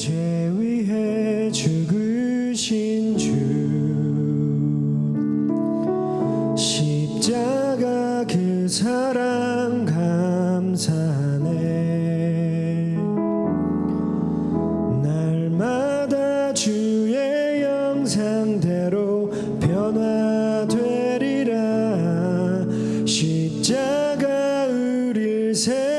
죄 위해 죽으신 주. 십자가 그 사랑 감사하네. 날마다 주의 영상대로 변화되리라. 십자가 우릴 세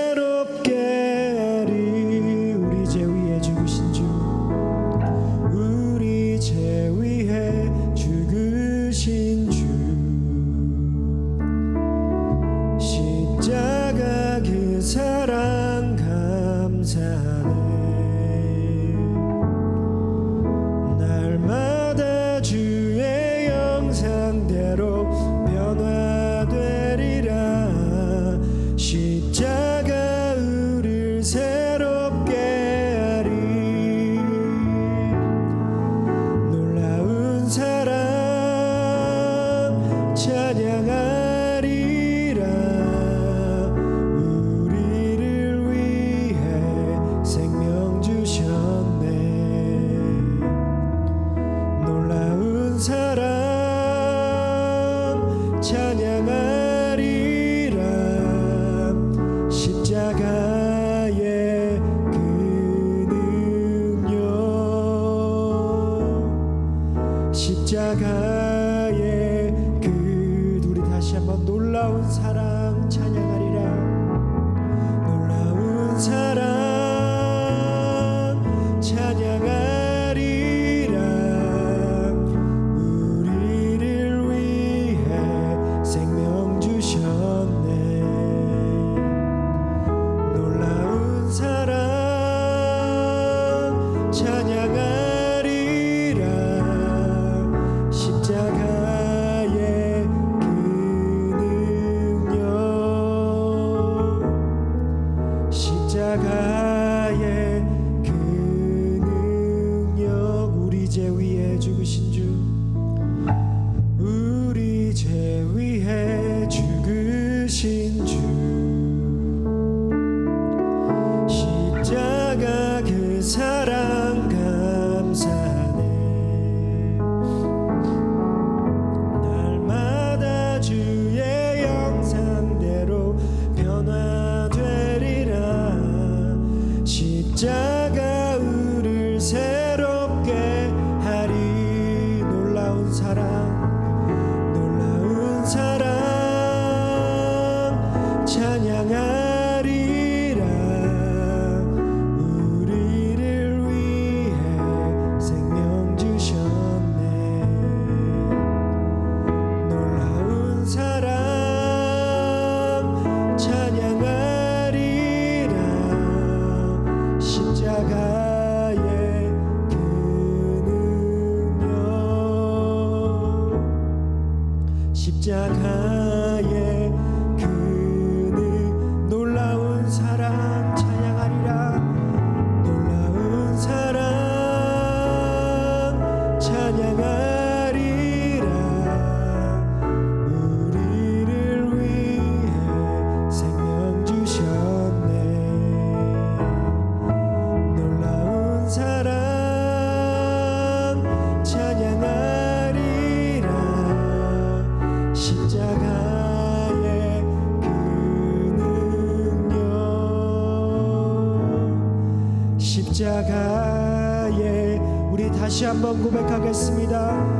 한번 고백하겠습니다.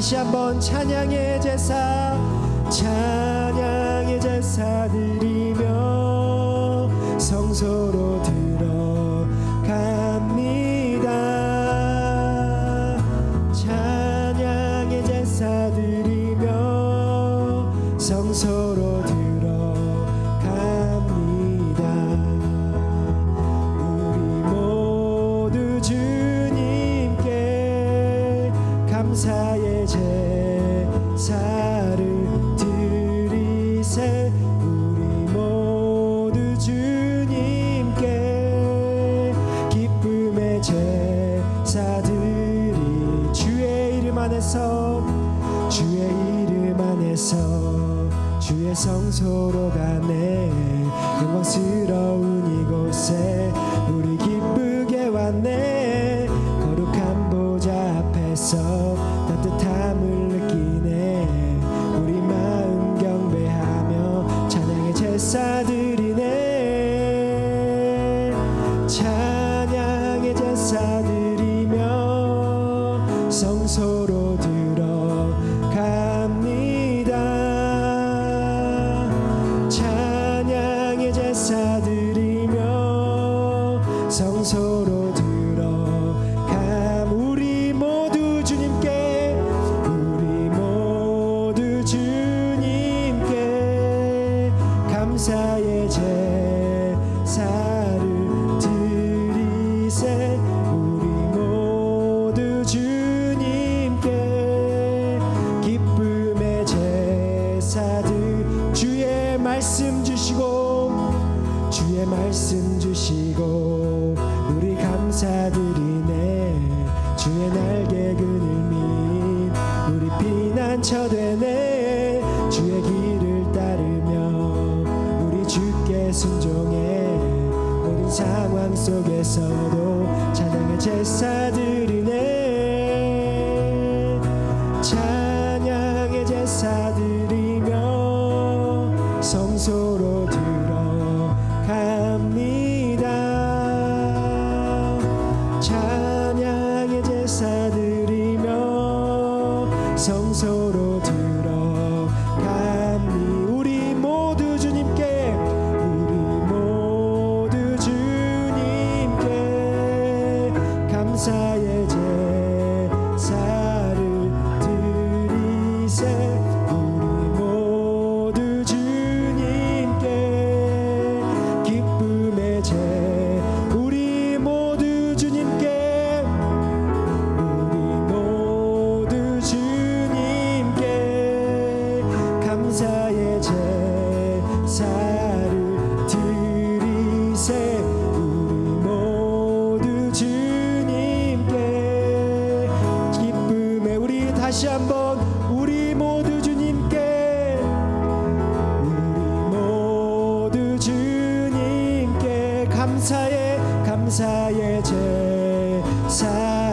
다시 한번 찬양의 제사 찬양의 제사 드리며 성소로 성소로 가네. 영광스러운 이곳에 우리 기쁘게 왔네. 순종해. 모든 상황 속에서도 찬양의 제사들 감사의 제사.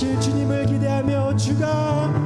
주님을 기대하며 주가